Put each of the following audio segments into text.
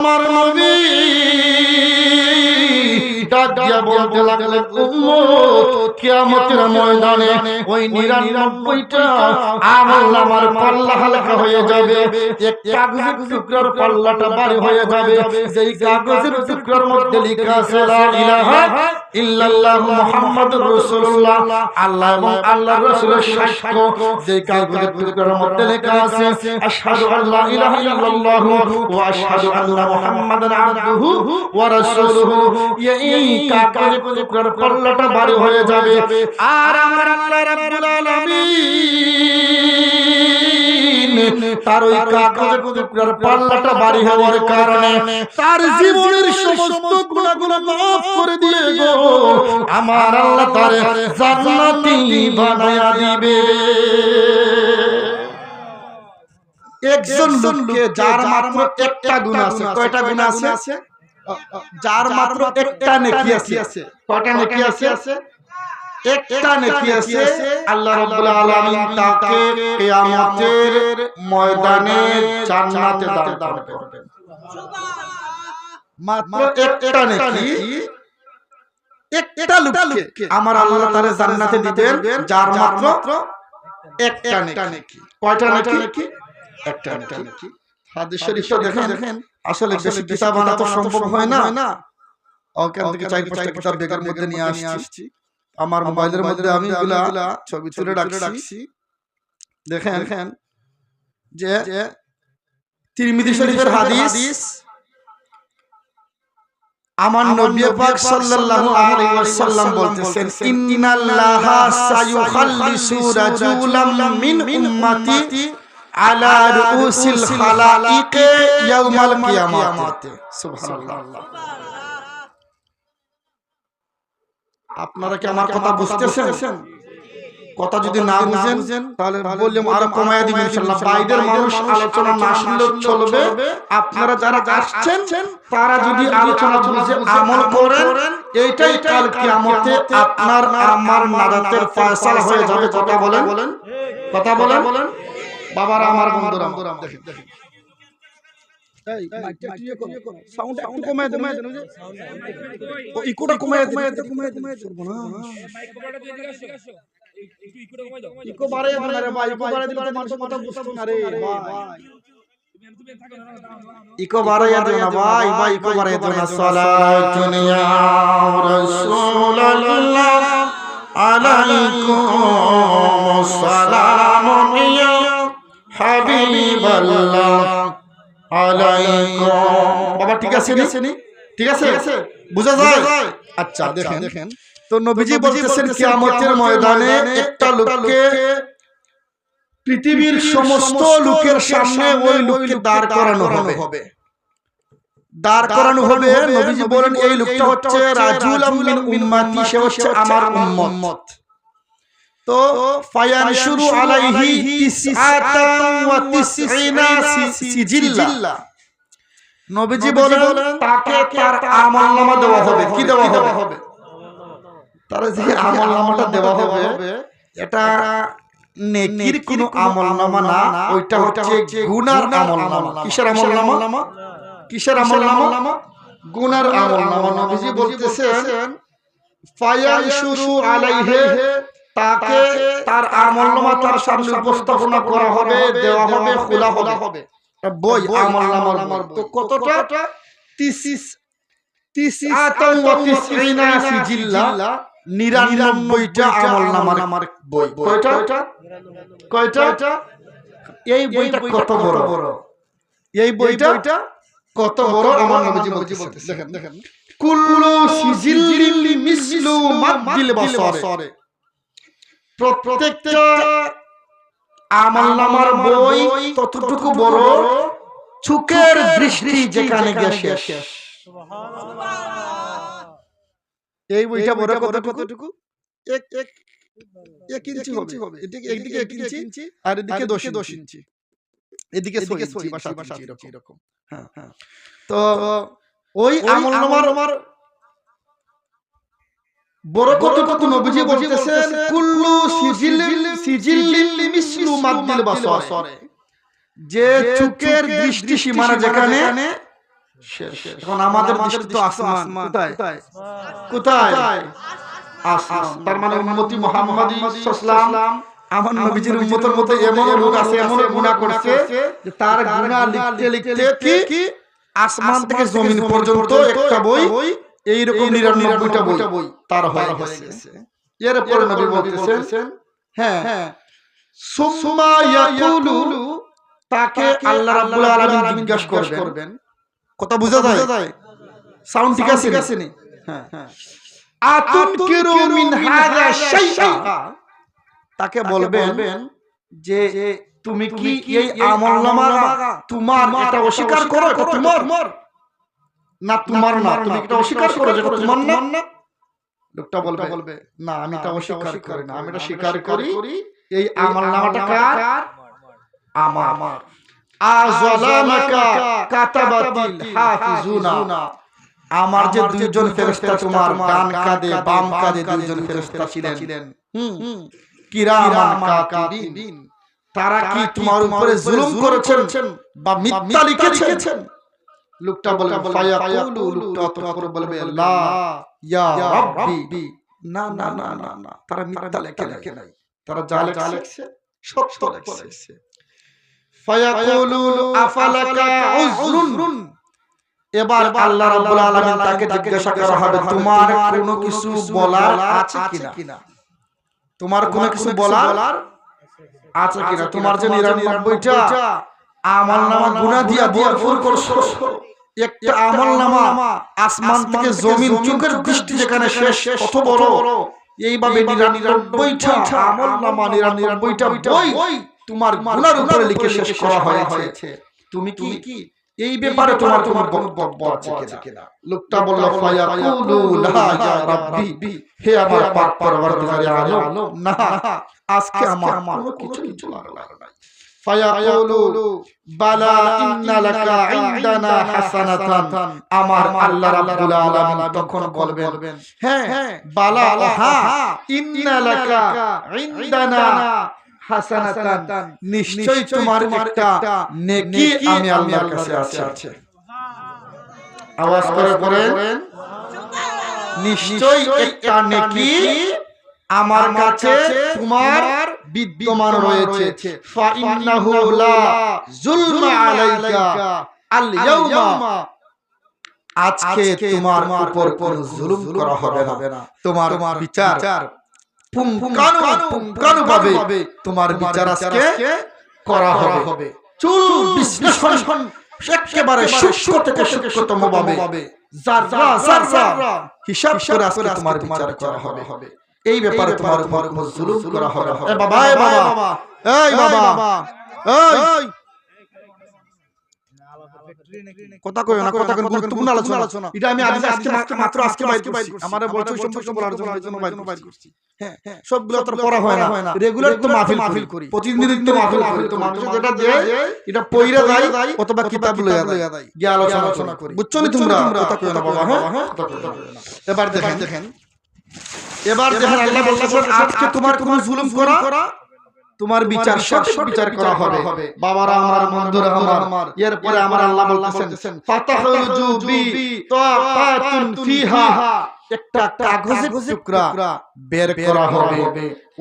আমার নবী ডাক দিয়া বলতে লাগলেন উম্মত কিয়ামতের ময়দানে ওই 99টা আমল নামার পাল্লা হালকা হয়ে যাবে। এক কাগজের টুকরার পাল্লাটা ভারী হয়ে যাবে। যেই কাগজের টুকরার মধ্যে লেখা আছে লা ইলাহা ইল্লাল্লাহ মুহাম্মাদুর রাসূলুল্লাহ। আল্লাহ এবং আল্লাহর রাসূলের সাক্ষ্য যেই কাগজের টুকরার মধ্যে লেখা আছে আশহাদু আল্লা ইলাহা ইল্লাল্লাহ ওয়া আশহাদু আন্না মুহাম্মাদান আবদুহু ওয়া রাসূলুহু এই টুকরার পাল্লাটা ভারী হয়ে যাবে। আর তার ওই কাগজের টুকরার পাল্লাটা ভারী হওয়ার কারণে তার জীবনের সমস্ত গুনাহগুলো মাফ করে দিয়ে গো। আমার আল্লাহ তার জান্নাতি বানায়া দিবে। একজন লোককে যার মাত্র একটা গুণ আছে, কয়টা গুণ আছে? যার মাত্র একটা নেকি আছে। কয়টা নেকি আছে? একটা নেকি আছে। আল্লাহ রাব্বুল আলামিন তাকে কিয়ামতের ময়দানে জান্নাতে দান করবেন। মাত্র একটা নেকি। একটা লোককে আমার আল্লাহ তাআলা জান্নাতে দিবেন। যার মাত্র একটা নেকি। কয়টা নেকি? একটা নেকি। হাদিস শরীফটা দেখেন। দেখেন। আসলে বেশি কিতাব আনা তো সম্ভব হয় না। ওখান থেকে চার পাঁচটা কিতাব বেগের মধ্যে নিয়ে আসছি। আমার মোবাইলের মধ্যে আমি এগুলা ছবি তুলে রাখছি। দেখেন দেখেন যে তিরমিজি শরীফের হাদিস আমার নবী পাক সাল্লাল্লাহু আলাইহি ওয়াসাল্লাম বলতেছেন ইন্নাল্লাহা সায়ুখাল্লিসু রাজুলাম মিন উম্মতি আলা রুউসিল খালাইকে ইয়াউমাল কিয়ামাত। সুবহানাল্লাহ। আপনারা কি আমার কথা বুঝতেছেন? কথা যদি না বুঝেন তাহলে বললাম আরও কমায় দিবেন ইনশাআল্লাহ বাইরের মানুষ আলোচনা না শুনলেও চলবে। আপনারা যারা আসছেন তারা যদি আলোচনা বুঝে আমল করেন এইটাই কাল কিয়ামতে আপনার আমার নাজাতের ফয়সালা হয়ে যাবে। কথা বলেন। কথা বলেন। বাবারা আমার বন্ধুরা দেখেন দেখেন। এই মাইকটা ক্লিয়ার করো সাউন্ড একটু কমায় দেন ও ইকোটা কমায় কমায় কমায় কমায় করব না ইকো দেন রে ভাই ইকো বাড়াই দিলে তো মানুষ কথা বুঝতো না রে ভাই। ইকো না ভাই ভাই ইকো না। সালাতুন ইয়া রাসূলুল্লাহ আলাইকুম সালামুন ইয়া হাবিবাল্লাহ আলাইকুম বাবা ঠিক আছে নি? ঠিক আছে বুঝা যায়? আচ্ছা দেখেন। দেখেন। তো নবীজি বলতেছেন কিয়ামতের ময়দানে একটা লোককে পৃথিবীর সমস্ত লোকের সামনে ওই লোককে দাঁড় করানো হবে। দাঁড় করানো হবে। নবীজি বলেন এই লোকটা হচ্ছে রাজুল মিন উম্মতি সে হচ্ছে আমার উম্মত। তো ফায়ান শুরু আলাইহি তিসআতান ওয়া তিসঈনা সিজিল্লা। নবীজি বলেন তাকে তার আমলনামা দেওয়া হবে। কি দেওয়া হবে? তার যে আমলনামাটা দেওয়া হবে এটা নেকির কোনো আমলনামা না ওইটা হচ্ছে গুনার আমলনামা কিসের আমলনামা কিসের আমলনামা গুনার আমলনামা নবীজি বলতেছেন ফায়ান শুরু আলাইহি তাকে তার আমলনামা তার সামনে উপস্থাপনা করা হবে দেওয়া হবে খোলা হবে। বই আমলনামার তো কতটা? তিসিস। তিসিসাতান ওয়া তিসঈনা সিজিল্লা 99টা আমলনামার বই। কয়টা? কয়টা? এই বইটা কত বড়? এই বইটা কত বড়? আমার নবীজি বলতেছে। দেখেন দেখেন। কুল্লু সিজিল্লি মিসলু মাদ্দিল বাসারে। প্রত্যেকটা আমল নামার বই ততটুকু বড় চুকের দৃষ্টি যেখানে গেছে এই বইটা বড় কতটুকু? এক এক এক ইঞ্চি হবে। এদিকে একদিকে এক ইঞ্চি আর এদিকে দশ দশ ইঞ্চি। এদিকে এরকম। হ্যাঁ হ্যাঁ। তো ওই আমল নামার আমার বড় কতটুকু নবীজি বলতেছেন কুল্লু সিজিল সিজিল মিসলু মাদ্দিল বাসারে যে চুকের দৃষ্টি সীমানা যেখানে এখন আমাদের দৃষ্টি তো আসমান। কোথায়? কোথায়? আসমান। তার মানে উম্মতি মুহাম্মাদি সাল্লাল্লাহু আমার নবীজির উম্মতের মধ্যে এমন লোক আছে এমন গুনাহ করছে যে তার গুনাহ লিখতে লিখতে কি আসমান থেকে জমিন পর্যন্ত একটা বই এই রকম 99টা বই তার হয়ে গেছে। এরপরে নবী বলতেছেন হ্যাঁ সুম্মা ইয়াকুলু তাকে আল্লাহ রাব্বুল আলামিন জিজ্ঞাসা করবেন। কথা বোঝা যায়? সাউন্ড ঠিক আছে নি হ্যাঁ আতুনকিরু মিন হাযা শাইআ তাকে বলবেন যে তুমি কি এই আমলনামা তোমার এটা অস্বীকার করো? এটা তোমার। না তোমার না তুমি এটা অস্বীকার করো যেটা তোমার না? লোকটা বলবে। বলবে। না আমি এটা অস্বীকার করি না আমি এটা স্বীকার করি। এই আমলনামাটা কার? আমার। আমার। আযলামাকা কাতাবাতিল হাফিজুনা। আমার যে দুইজন ফেরেশতা তোমার ডান কাঁধে বাম কাঁধে দুইজন ফেরেশতা ছিলেন। হুম। কিরামান কাতিবিন। তারা কি তোমার উপরে জুলুম করেছেন বা মিথ্যা লিখেছেন? লোকটা বলে ফায়াকুলু লোকটা অতঃ করে বলবে লা ইয়া রাব্বি। না না না না না তারা মিথ্যা লেখে লেখে নাই। তারা যা লেখছে সত্য লেখছে। ফায়াকুলু আফালাকা উযরুন এবার আল্লাহ রাব্বুল আলামিন তাকে জিজ্ঞাসা করা হবে তোমার কোনো কিছু বলার আছে কিনা? তোমার কোনো কিছু বলার আছে কিনা? তোমার যে নিরানব্বইটা আমল নামা গুণা দিয়া ভরপুর করছ। একটা আমল নামা আসমান থেকে জমিন চোখের দৃষ্টি যেখানে শেষ কত বড়? এইভাবে নিরানব্বইটা আমল নামা নিরানব্বইটা বই তোমার উপরে লিখে শেষ করা হয়েছে। তুমি কি? এই ব্যাপারে তোমার তোমার বক্তব্য আছে কিনা? লোকটা বলল ফায়াকুলু লা ইয়া রাব্বি। হে আমার পাক আলম। না আজকে আমার কোনো কিছু কিছু লাগল ফায়াকুলু হাসানাতান। আমার হ্যাঁ নিশ্চয় তোমার আমি আল্লাহর কাছে আছে। আওয়াজ করে বলেন নিশ্চয় আমার কাছে, তোমার বিদ্যমান রয়েছে। ফা লা যুলমা আলাইকা। আল ইয়াউমা। আজকে তোমার উপর কোন জুলুম করা হবে না। তোমার বিচার তোমার বিচার আজকে করা হবে। চুল বিশ্লেষণ একেবারে সূক্ষ্ম থেকে সূক্ষ্মতম ভাবে। হিসাব করে আজকে তোমার বিচার করা হবে। এই ব্যাপারে তোমার উপর কোনো জুলুম করা হবে। এ বাবা এ বাবা। এই বাবা। এই কথা কই না কথা গুরুত্বপূর্ণ আলোচনা। এটা আমি আজকে আজকে মাত্র মাত্র আজকে বাইর করছি। আমারে বলছো সম্পর্কে বলার জন্য জন্য বাইর করছি। হ্যাঁ সবগুলো তো পড়া হয় না। রেগুলার তো মাহফিল মাহফিল করি। প্রতিদিন তো মাহফিল করি। তো মানুষ যেটা দেয় এটা পইরা যায় অথবা কিতাব লইয়া যায় গিয়ে আলোচনা করি। বুঝছ নি তোমরা? কথা কই না বাবা হ্যাঁ? এবার দেখেন। দেখেন। এবার দেখেন আল্লাহ বলছেন আজকে তোমার কোন জুলুম করা তোমার বিচার সঠিক বিচার করা হবে। বাবারা আমার বন্ধুরা আমার। এরপরে আমার আল্লাহ বলতেছেন ফাতাহুল জুবি তাকাতুন ফিহা। একটা কাগজের টুকরা বের করা হবে।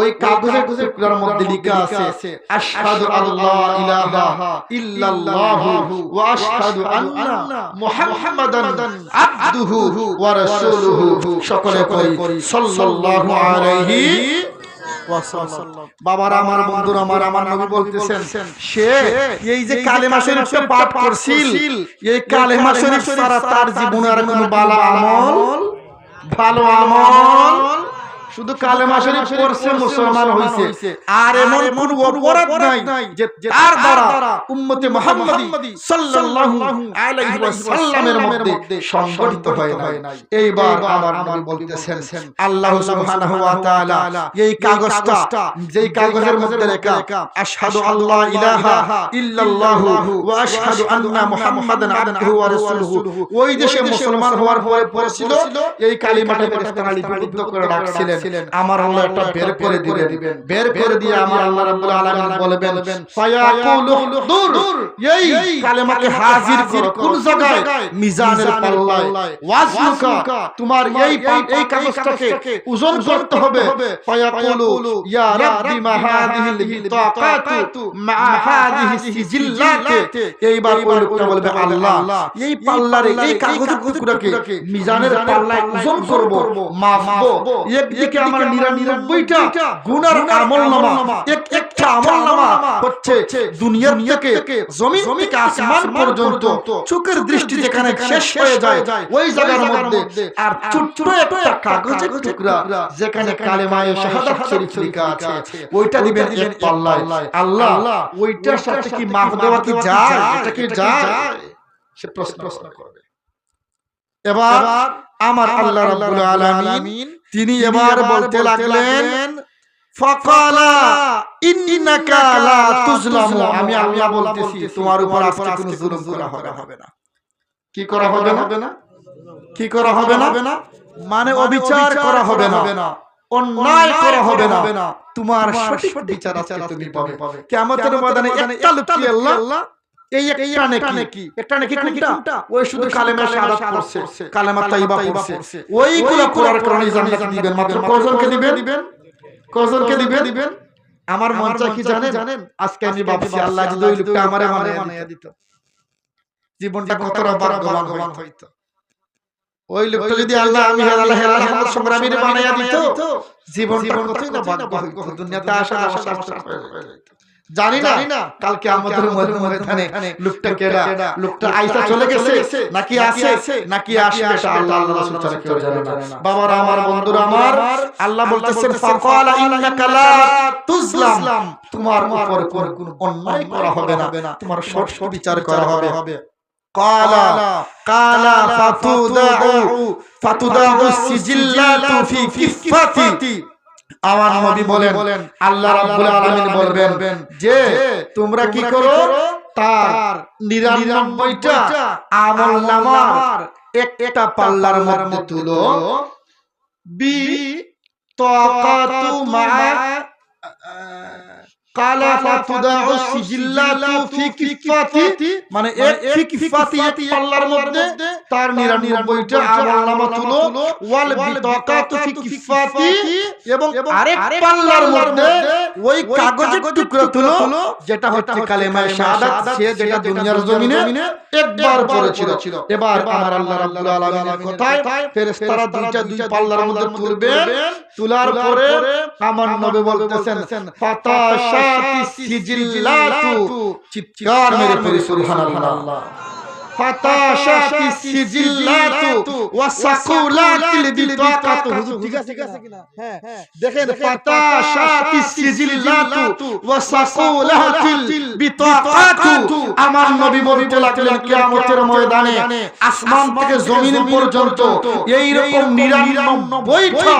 ওই কাগজের টুকরার মধ্যে লেখা আছে আশহাদু আল্লাহ ইলাহা ইল্লাল্লাহু ওয়া আশহাদু আন্না মুহাম্মাদান আবদুহু ওয়া রাসূলুহু। সকলে কই সাল্লাল্লাহু আলাইহি বাবার আমার বন্ধুরা আমার আমার নবী বলতেছেন সে এই যে কালেমা শরীফটা পাঠ করছিল এই কালেমা শরীফ ছাড়া তার জীবনে আর কোনো ভালো আমল ভালো আমল শুধু কালেমা শরীফ পড়ছে মুসলমান হইছে। আর এমন কোন অপরাধ নাই যে তার দ্বারা উম্মতে মুহাম্মাদি সাল্লাল্লাহু আলাইহি ওয়াসাল্লামের মধ্যে সংগঠিত হয় নাই। এইবার আমার নবী বলতেছেন আল্লাহ সুবহানাহু ওয়া তাআলা এই কাগজটা যেই কাগজের মধ্যে লেখা আশহাদু আল্লাহ ইলাহা ইল্লাল্লাহু ওয়া আশহাদু আন্না মুহাম্মাদান আবদুহু ওয়া রাসূলুহু। ওই দেশে মুসলমান হওয়ার পরে পড়েছিল এই কালিমাটা ফেরেশতারা লিপিবদ্ধ করে রাখছিলেন আমার আল্লাহ একটা বের করে দিবেন। বের করে দিয়ে আমার আল্লাহ রাব্বুল আলামিন বলবেন ফায়াকুলু দূর এই কালেমাকে হাজির করো কোন জায়গায়? মিজানের পাল্লায়। ওয়াজনুকা তোমার এই এই কাগজটাকে ওজন করতে হবে। ফায়াকুলু ইয়া রাব্বি মা হাযিহিল বিতাকাতু মা হাযিহি সিজিল্লাতে। এইবার ওই বলবে আল্লাহ এই পাল্লারে এই কাগজের টুকরাকে মিজানের পাল্লায় ওজন করব মাপবো একদিকে আমার 99টা গুনার আমলনামা এক একটা আমলনামা হচ্ছে দুনিয়ার থেকে জমিন থেকে আসমান পর্যন্ত চোখের দৃষ্টি যেখানে শেষ হয়ে যায় ওই জায়গার মধ্যে আর ছোট্ট একটা কাগজের টুকরা যেখানে কালেমায়ে শাহাদাত শরীফ লেখা আছে। ওইটা দিবেন এক পাল্লায়। আল্লাহ ওইটার সাথে কি মাপ দেওয়া কি যায়? এটা কি যায়? সে প্রশ্ন করবে। এবার আমার আল্লাহ রাব্বুল আলামিন তিনি এবার বলতে লাগলেন ফাকালা ইন্নাকা লা তুজলামু। আমি আল্লাহ বলতেছি তোমার উপর আজকে কোনো জুলুম করা হবে না। কি করা হবে না? কি করা হবে না? মানে অবিচার করা হবে না। অন্যায় করা হবে না। তোমার সঠিক বিচার আজকে তুমি পাবে। কিয়ামতের ময়দানে একটা লোক কি আল্লাহ। এই একটা নাকি? একটা নাকি? কোনটা? ওই শুধু কালেমা শাহাদাত পড়ছে। কালেমা তাইবা পড়ছে। ওইগুলো পড়ার কারণে জান্নাত দিবেন। মাত্র কজনকে দিবেন? কজনকে দিবেন? দিবেন? আমার মন কি জানেন? আজকে আমি ভাবছি আল্লাহ যদি ওই লোকটা আমারে বানায়া দিত। জীবনটা কতটা ভাগ্যবান হইতো। ওই লোকটা যদি আল্লাহ আমি সংগ্রামীর বানায়া দিত। জীবনটা কতই না ভাগ্য হইতো। দুনিয়াতে আসা আসা হয়ে যেত। জানি না। কালকে আমাদের ময়দানে লোকটা কেডা? লোকটা আইসা চলে গেছে? নাকি আছে নাকি আসবে? এটা আল্লাহ আল্লাহ রাসূল ছাড়া কেউ জানে না। বাবারা আমার বন্ধুরা আমার আল্লাহ বলতেছেন ফাকালা ইন্নাকা লা তুজলাম। তোমার উপর কোনো অন্যায় করা হবে না। তোমার সৎ বিচার করা হবে। কালা কালা ফাতুদাউ ফাতুদাউ সিজিল্লাতু ফি কিফাতি আমার নবী বলেন আল্লাহ রাব্বুল আলামিন বলবেন যে তোমরা কি করো? তার 99টা আমল নামার একটা পাল্লার মধ্যে তুলো। বি তাকাতু মা কালা ফাতুদাউ সিজিল্লাতু ফি কিফাতি মানে এক ফি কিফাতি এক পাল্লার মধ্যে তার 99টা আমলনামা তুলো। ওয়াল বিতাকাতু ফি কিফাতি। এবং আরেক পাল্লার মধ্যে ওই কাগজের টুকরা তুলো যেটা হচ্ছে কালেমায়ে শাহাদাত সে যেটা দুনিয়ার জমিনে একবার পড়েছিল। এবার আমার আল্লাহ রাব্বুল কথায় ফেরেশতারা দুইটা দুই পাল্লার মধ্যে তুলবে তোলার পরে আমার নবী বলতেছেন সিজিল্লাতু চিৎকার মেরে পড়ি সুবহানাল্লাহ। ফাতাশাতি সিজিল্লাতু ওয়া সাকুলাতিল বিতাকাতু হুজুর ঠিক আছে কিনা? হ্যাঁ দেখেন ফাতাশাতি সিজিল্লাতু ওয়া সাকুলাতিল বিতাকাতু আমার নবী বলতে লাগলেন কিয়ামতের ময়দানে। আসমান থেকে জমিন পর্যন্ত এই রকম 99টা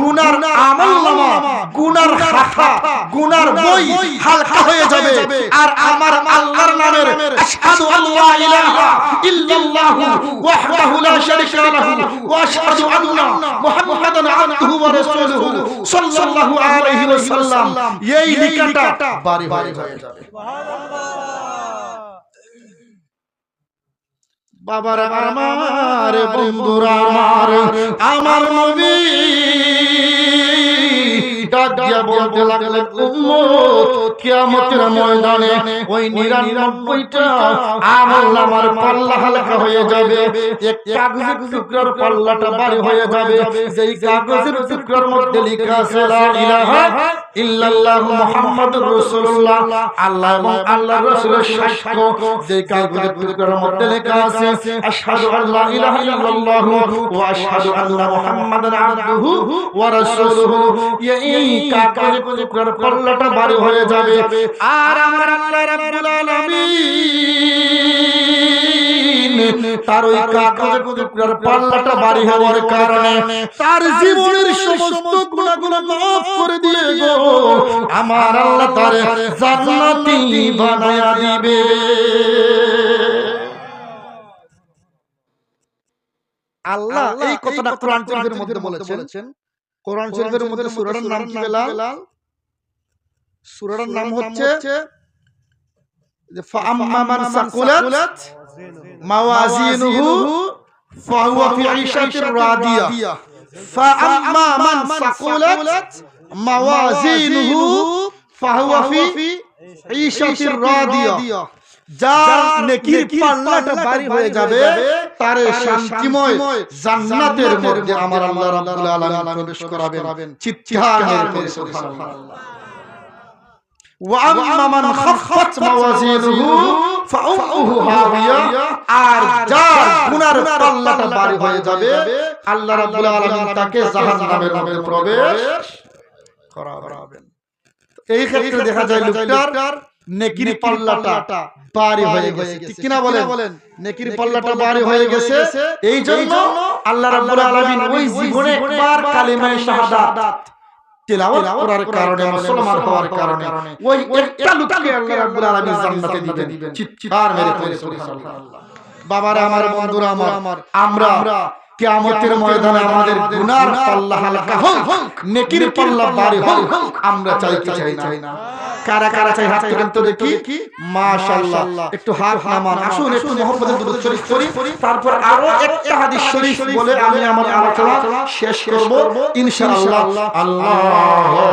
গুনার আমলনামা গুনার খাতা গুনার বই হালকা হয়ে যাবে। আর আমার আল্লাহর নামের আশহাদু আল্লা ইলাহা ইল্লাল্লাহু ওয়াহদাহু লা শারীকা লাহু ওয়া আশহাদু আন্না মুহাম্মাদান আবদুহু ওয়া রাসূলুহু সাল্লাল্লাহু আলাইহি ওয়াসাল্লাম। এই লেখাটা বাড়ি বাড়ি হয়ে যাবে। বাবার আমার, বন্ধুরা আমার আমার নবী, ডাক দিয়া বলতে লাগলেন, উম্মত, কিয়ামতের ময়দানে ওই 99টা আমল আমার পাল্লা হালকা হয়ে যাবে। এক কাগজের টুকরার পাল্লাটা ভারী হয়ে যাবে। যেই কাগজের টুকরার মধ্যে লেখা আছে, লা ইলাহা ইল্লাল্লাহ মুহাম্মাদুর রাসূলুল্লাহ। আল্লাহ এবং আল্লাহর রাসূলের সাক্ষ্য, যেই কাগজের টুকরার মধ্যে লেখা আছে, আশহাদু আল্লা ইলাহা ইল্লাল্লাহ ওয়া আশহাদু আন্না মুহাম্মাদান আবদুহু ওয়া রাসূলুহু। এই হয়ে যাবে। আর আমার আল্লাহ রাব্বুল আলামিন তার ওই হওয়ার কারণে তার জীবনের সমস্ত গুনাহগুলো মাফ করে দিয়ে গো। আমার আল্লাহ জান্নাতি বানায়া দিবে। আল্লাহ এই কথাটা কোরআন শরীফের মধ্যে বলেছেন কোরআন শরীফের মধ্যে সূরাটার নাম কি বেলাল সূরাটার নাম হচ্ছে যে ফাআম্মা মান সাকুলাত মাওয়াজিনুহু ফাহুয়া ফি ঈশাতির রাদিয়া ফাআম্মা মান সাকুলাত মাওয়াজিনুহু ফাহুয়া ফি ঈশাতির রাদিয়া যার নেকির পাল্লাটা বাড়ি হয়ে যাবে তার শান্তিময় জান্নাতের মধ্যে আমার আল্লাহ রাব্বুল আলামিন প্রবেশ করাবেন। চিৎকার করে সুবহানাল্লাহ। নেকির পাল্লাটা ভারী হয়ে গেছে। ঠিক কিনা বলেন? নেকির পাল্লাটা ভারী হয়ে গেছে। এই জন্য আল্লাহ রাব্বুল আলামিন ওই জীবনে একবার কালিমায়ে শাহাদাত। তেলাওয়াত করার কারণে মুসলমান হওয়ার কারণে। ওই একটা লোককে আল্লাহ রাব্বুল আলামিন জান্নাতে দিবেন। চিৎকার মেরে করে সুবহানাল্লাহ। বাবারা আমার বন্ধুরা আমার আমরা কিয়ামতের ময়দানে আমাদের গুনার পাল্লা হালকা হোক নেকির পাল্লা ভারী হোক আমরা চাই কি চাই না। কারা কারা চাই হাত তুলেন তো দেখি? মাশাআল্লাহ। একটু হাত নামান। আসুন একটু মুহাম্মদের দুরূদ শরীফ পড়ি। তারপর আরও একটা হাদিস শরীফ বলে আমি আমার আলোচনা শেষ করব। ইনশাআল্লাহ। আল্লাহ।